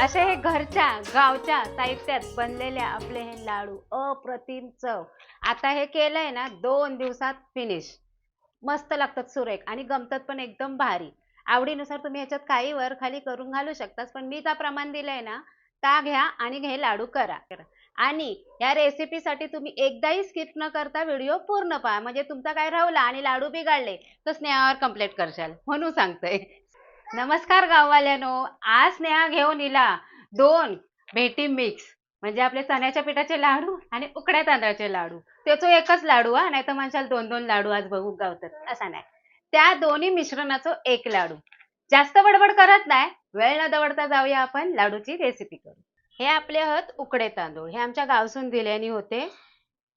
असे हे घरच्या गावच्या साहित्यात बनलेले आपले हे लाडू. अप्रतिम चव. आता हे केलंय ना दोन दिवसात फिनिश मस्त लागतात सुरेख आणि गमतात पण एकदम भारी. आवडीनुसार तुम्ही ह्याच्यात काही वर खाली करून घालू शकतास पण मी त्या प्रमाण दिलंय ना ता घ्या आणि हे लाडू करा. आणि या रेसिपीसाठी तुम्ही एकदाही स्किप न करता व्हिडिओ पूर्ण पहा. म्हणजे तुमचा काय राहुला आणि लाडू बिघडले तर स्नेहावर कंप्लेंट करशाल. म्हणून सांगतोय. नमस्कार गाववाल्यानो आज स्नेहा घेऊन इला दोन भेटी मिक्स म्हणजे आपले चण्याच्या पिठाचे लाडू आणि उकड्या तांदळाचे लाडू. त्याचो एकच लाडू हा नाही तर म्हणशाल दोन दोन लाडू आज बघू गावतात. असा नाही. त्या दोन्ही मिश्रणाचो एक लाडू. जास्त बडबड करत नाही. वेळ न दवडता जाऊया आपण लाडूची रेसिपी करू हे आपले आहात उकडे तांदूळ. हे आमच्या गावसून दिल्याने होते.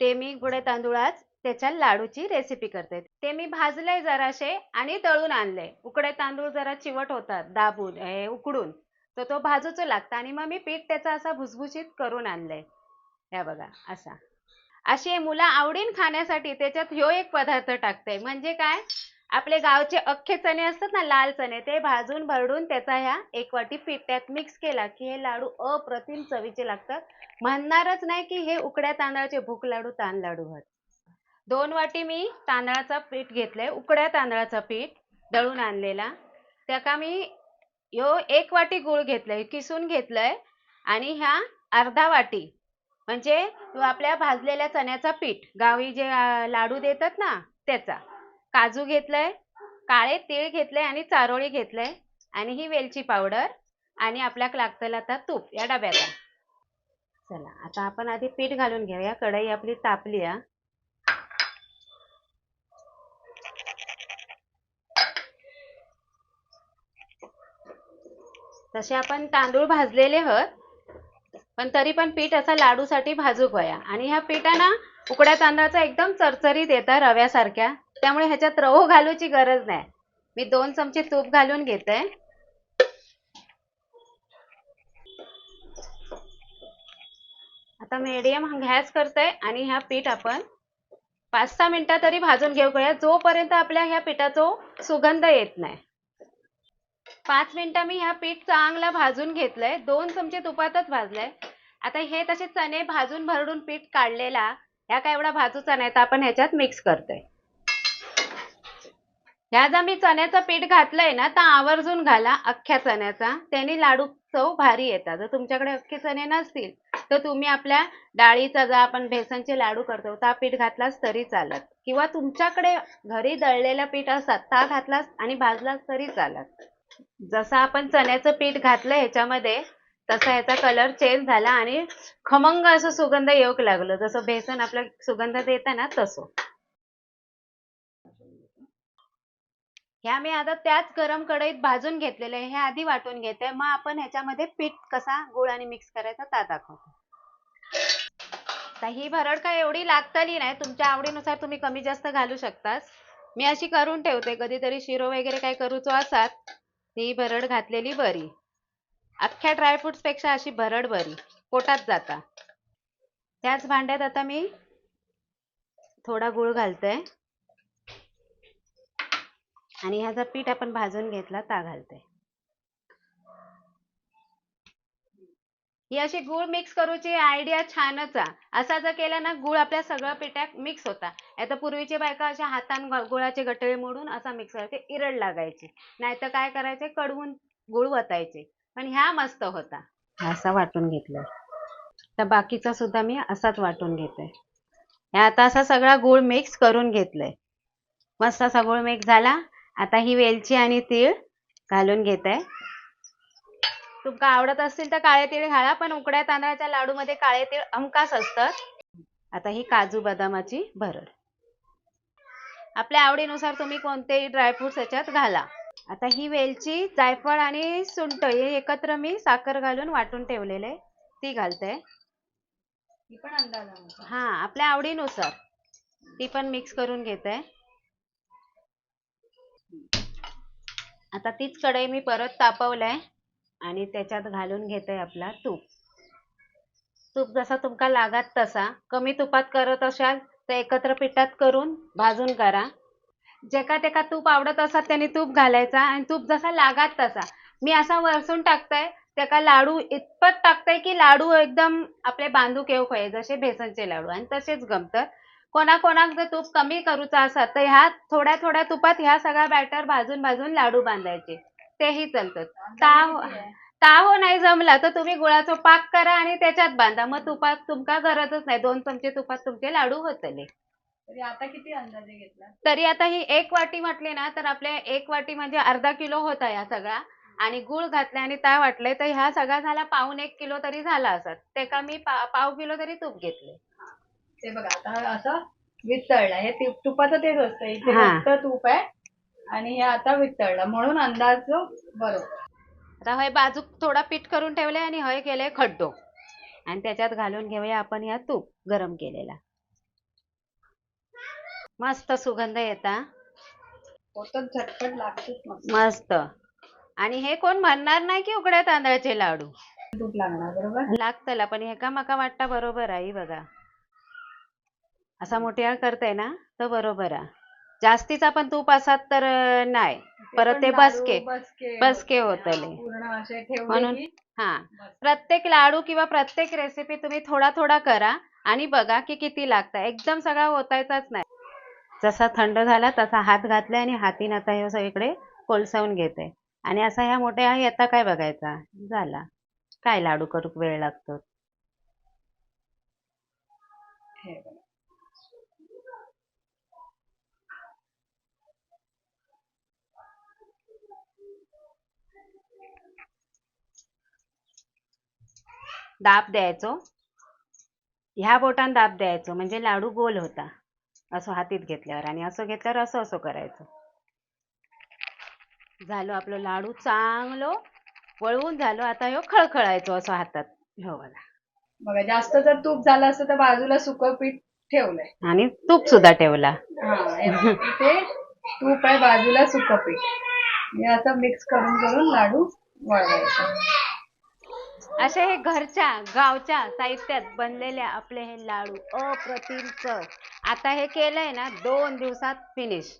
ते मी उकडे आज त्याच्या लाडूची रेसिपी करते. ते मी भाजलंय जराशे आणि तळून आणलंय. उकडे तांदूळ जरा चिवट होतात दाबून हे उकडून तर तो भाजूच लागतं आणि मग मी पीठ त्याचा असा भुसभुशीत करून आणलंय. ह्या बघा असा. असे मुलं आवडीन खाण्यासाठी त्याच्यात ह्यो एक पदार्थ टाकते. म्हणजे काय? आपले गावचे अख्खे चणे असतात ना लाल चणे ते भाजून भरडून त्याचा ह्या एक वाटी पीठ त्यात मिक्स केला की हे लाडू अप्रतिम चवीचे लागतात. म्हणणारच नाही की हे उकड्या तांदळाचे भूक लाडू तान लाडू भर दोन वाटी मी तांदळाचा पीठ घेतलंय उकड्या तांदळाचा पीठ दळून आणलेला. त्याका मी यो एक वाटी गूळ घेतलंय किसून घेतलंय आणि ह्या अर्धा वाटी म्हणजे आपल्या भाजलेल्या चण्याचा पीठ गावी जे लाडू देतात ना त्याचा. काजू घेतलंय काळे तीळ घेतलंय आणि चारोळी घेतलंय आणि ही वेलची पावडर आणि आपल्याक लागतं आता तूप या डब्याचा. चला आता आपण आधी पीठ घालून घेऊया. कढई आपली तापली आहे. तसे आपण तांदूळ भाजलेले आहोत पण तरी पण पीठ असं लाडूसाठी भाजूक वया आणि ह्या पिठाना उकड्या तांदळाचा एकदम चरचरीत येतं रव्यासारख्या त्यामुळे ह्याच्यात रवो घालूची गरज नाही मी दोन चमचे तूप घालून घेते. आता मीडियम गॅस करते आणि ह्या पीठ आपण पाच सहा मिनिटं तरी भाजून घेऊया जोपर्यंत आपल्या ह्या पिठाचा सुगंध येत नाही पाच मिनिटं मी ह्या पीठ चांगला भाजून घेतलंय. दोन चमचे तुपातच भाजलंय. आता हे तसे चणे भाजून भरडून पीठ काढलेला ह्या काय एवढा भाजूचा नाही तर आपण ह्याच्यात मिक्स करतोय. ह्या जर मी चण्याचं पीठ घातलंय ना तर आवर्जून घाला अख्ख्या चण्याचा. त्याने लाडू चव भारी येतात. जर तुमच्याकडे अख्खे चणे नसतील तर तुम्ही आपल्या डाळीचा जर आपण बेसनचे लाडू करतो ता पीठ घातलास तरी चालत. किंवा तुमच्याकडे घरी दळलेलं पीठ असतात ता घातलास आणि भाजलास तरी चालत. जसं आपण चण्याचं पीठ घातलं ह्याच्यामध्ये तसा ह्याचा कलर चेंज झाला आणि खमंग असं सुगंध येऊक लागलं. जसं बेसन आपलं सुगंध देतं ना तसं. ह्या मी आता त्याच गरम कढईत भाजून घेतलेले हे आधी वाटून घेते. मग आपण ह्याच्यामध्ये पीठ कसा गुळ आणि मिक्स करायचा ता दाखवतो. तर ही भरड काय एवढी लागतली नाही. तुमच्या आवडीनुसार तुम्ही कमी जास्त घालू शकतास. मी अशी करून ठेवते. कधीतरी शिरो वगैरे काय करूचो असात ती भरड घातलेली बरी. अख्ख्या ड्रायफ्रुट्सपेक्षा अशी भरड बरी. पोटात जाता. त्याच भांड्यात आता मी थोडा गुळ घालते आणि ह्याचा पीठ आपण भाजून घेतला ता घालते ही अशी गुळ मिक्स करूची आयडिया छानच आहे. असा जर केला ना गुळ आपल्या सगळ्या पिठात मिक्स होता. आता पूर्वीचे बायका अशा हातान गुळाचे गटळे मोडून असा मिक्स करायचे इरड लागायची. नाहीतर काय करायचे कडवून गुळ वतायचे. पण ह्या मस्त होता. असा वाटून घेतलाय तर बाकीचा सुद्धा मी असाच वाटून घेते. हे आता असा सगळा गुळ मिक्स करून घेतलंय. मस्त असा गुळ मिक्स झाला. आता ही वेलची आणि तीळ घालून घेते. तुमका आवडत असतील तर काळे तीळ घाला पण उकड्या तांदळाच्या लाडू मध्ये काळे तीळ हमखास असतात. आता ही काजू बदामाची भरड. आपल्या आवडीनुसार तुम्ही कोणतेही ड्रायफ्रुट्स याच्यात घाला. आता ही वेलची जायफळ आणि सुंठ हे एकत्र मी साखर घालून वाटून ठेवलेले. ती घालते. पण हा आपल्या आवडीनुसार. ती पण मिक्स करून घेते. आता तीच कढई मी परत तापवलंय. आणि त्याच्यात घालून घेते आपला तूप. तूप जसा तुमका लागत तसा. कमी तुपात करत असाल तर एकत्र पिठात करून भाजून करा. जेका तेका तूप आवडत असत त्याने तूप घालायचा आणि तूप जसा लागत तसा. मी असा वरसून टाकतंय तेका लाडू इतपत टाकतंय की लाडू एकदम आपले बांधूक येऊक होय जसे बेसनचे लाडू आणि तसेच गमतात कोणाकोणाक जर तूप कमी करूचा असा तर ह्या थोड्या थोड्या तुपात ह्या सगळ्या बॅटर भाजून भाजून लाडू बांधायचे. तेही चालतात. ताव ताहो नाही जमला तर तुम्ही गुळाचा पाक करा आणि त्याच्यात बांधा. मग तुपात तुमका गरजच नाही. दोन चमचे तुपात तुमचे लाडू होतले. तरी आता किती अंदाजे घेतला? तरी आता ही एक वाटी म्हटली ना तर आपल्या एक वाटी म्हणजे अर्धा किलो होता या सगळा. आणि गुळ घातले आणि त्या वाटले तर ह्या सगळा झाला पाऊन एक किलो तरी झाला असत ते का मी पा- पाव किलो तरी तूप घेतले. ते बघा आता असं वितळलं हे तूप तुपाचं तेच असतं. इथे. फक्त तूप आहे. आणि हे आता वितळलं. म्हणून अंदाज बरोबर. आता हय बाजूक थोडा पीठ करून ठेवले आणि हय केले खड्डो. आणि त्याच्यात घालून घेऊया आपण या तूप गरम केलेला. मस्त सुगंध येता होतं झटपट लागतच मस्त. आणि हे कोण म्हणणार नाही की उकड्या तांदळाचे लाडू? तूप लागणार बरोबर? लागतला पण हे का माका वाटता बरोबर आहे बघा. असा मोठ्या करताय ना तर बरोबर आहे. जास्तीचा पण तूप असात तर नाही. परत ते बसके. बसके बसके होते. होतले. म्हणून- हा. प्रत्येक लाडू किंवा प्रत्येक रेसिपी तुम्ही थोडा थोडा करा आणि बघा की किती लागतं. एकदम सगळा होतायचाच नाही. जसा थंड झाला तसा हात घातलाय आणि हातीन आता हे सगळीकडे कोलसवून घेते. आणि असा ह्या मोठ्या येता काय बघायचा? झाला. काय लाडू करूक वेळ लागतो? दाब द्यायचो. ह्या बोटान दाब द्यायचो म्हणजे लाडू गोल होता असं हातीत घेतल्यावर आणि असं घेतल्यावर असं असं करायचं. झालो आपलं लाडू चांगलो वळवून झालो आता ह्यो खळखळायचो असं हातात हो बघा बघा जास्त जर तूप झालं असतं तर बाजूला सुकं पीठ ठेवलंय. आणि तूप सुद्धा ठेवला. हा हे बघा. इथे तूप आहे बाजूला सुकं पीठ. हे आता मिक्स करून करून लाडू वळवायचे असे हे घरच्या गावच्या साहित्यात बनलेले आपले हे लाडू अप्रतिम चव. आता हे केलंय ना दोन दिवसात फिनिश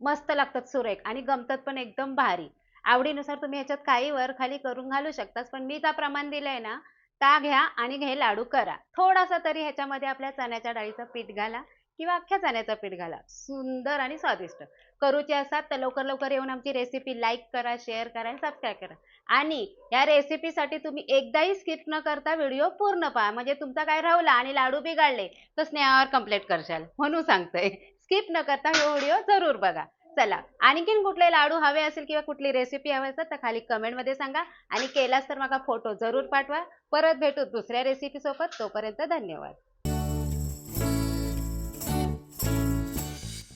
मस्त लागतात सुरेख आणि गमतात पण एकदम भारी. आवडीनुसार तुम्ही ह्याच्यात काही वर खाली करून घालू शकता पण मी त्या प्रमाण दिलंय ना ता घ्या आणि हे लाडू करा. थोडासा तरी ह्याच्यामध्ये आपल्या चण्याच्या डाळीचं पीठ घाला. किंवा अख्ख्या चण्याचं पीठ घाला. सुंदर आणि स्वादिष्ट. करूचे असतात तर लवकर लवकर येऊन आमची रेसिपी लाईक करा शेअर करा आणि सबस्क्राईब करा. आणि या रेसिपीसाठी तुम्ही एकदाही स्किप न करता व्हिडिओ पूर्ण पहा. म्हणजे तुमचा काय राहुला आणि लाडू बिघडले तर स्नेहावर कंप्लेंट करशाल. म्हणून सांगतोय. स्किप न करता हे व्हिडिओ जरूर बघा. चला आणखीन कुठले लाडू हवे असेल किंवा कुठली रेसिपी हवी असेल तर खाली कमेंटमध्ये सांगा. आणि केलास तर मला फोटो जरूर पाठवा. परत भेटू दुसऱ्या रेसिपीसोबत तोपर्यंत धन्यवाद.